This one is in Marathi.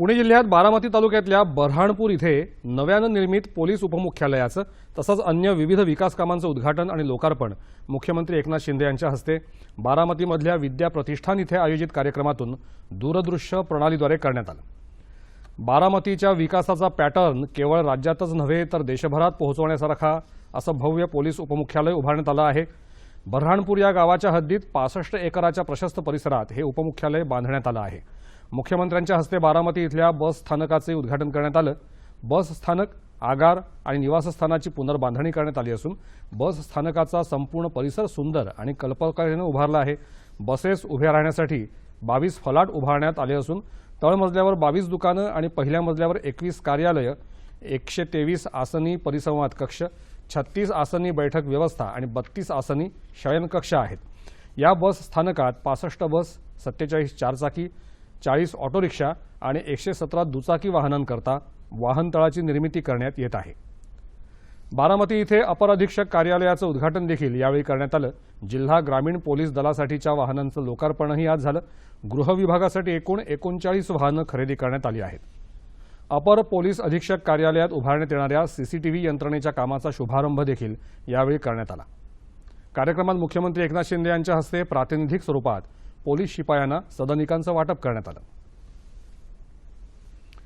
पुणे जिल्ह्यात बारामती तालुक्यातल्या बऱ्हाणपूर इथे नव्यानं निर्मित पोलीस उपमुख्यालयाचं तसंच अन्य विविध विकास कामांचं उद्घाटन आणि लोकार्पण. मुख्यमंत्री एकनाथ शिंदे यांच्या हस्ते बारामतीमधल्या विद्या प्रतिष्ठान इथे आयोजित कार्यक्रमातून दूरदृश्य प्रणालीद्वारे करण्यात आलं. बारामतीच्या विकासाचा पॅटर्न केवळ राज्यातच नव्हे तर देशभरात पोहोचवण्यासारखा असं भव्य पोलीस उपमुख्यालय उभारण्यात आलं आहे. बऱ्हाणपूर या गावाच्या हद्दीत पासष्ट एकराच्या प्रशस्त परिसरात हे उपमुख्यालय बांधण्यात आलं आहे. मुख्यमंत्र्यांच्या हस्ते बारामती इथल्या बस स्थानकाचे उद्घाटन करण्यात आलं. बस स्थानक आगार आणि निवासस्थानाची पुनर्बांधणी करण्यात आली असून बस स्थानकाचा संपूर्ण परिसर सुंदर आणि कल्पकतेनं उभारला आहे. बसेस उभ्या राहण्यासाठी बावीस फलाट उभारण्यात आले असून तळमजल्यावर बावीस दुकानं आणि पहिल्या मजल्यावर एकवीस कार्यालयं एकशे तेवीस आसनी परिसंवाद कक्ष छत्तीस आसनी बैठक व्यवस्था आणि बत्तीस आसनी शयनकक्ष आहेत. या बस स्थानकात पासष्ट बस सत्तेचाळीस चारचाकी चाळीस ऑटो रिक्षा आणि एकशे सतरा दुचाकी वाहनांकरता वाहनतळाची निर्मिती करण्यात येत आहे. बारामती इथे अपर अधीक्षक कार्यालयाचं उद्घाटन देखील यावेळी करण्यात आलं. जिल्हा ग्रामीण पोलीस दलासाठीच्या वाहनांचं लोकार्पणही आज झालं. गृहविभागासाठी एकूण एकोणचाळीस वाहनं खरेदी करण्यात आली आहेत. अपर पोलीस अधीक्षक कार्यालयात उभारण्यात येणाऱ्या सीसीटीव्ही यंत्रणेच्या कामाचा शुभारंभ देखील यावेळी करण्यात आला. कार्यक्रमात मुख्यमंत्री एकनाथ शिंदे यांच्या हस्ते प्रातिनिधिक स्वरूपात पोलीस शिपायांना सदनिकांचं वाटप करण्यात आलं.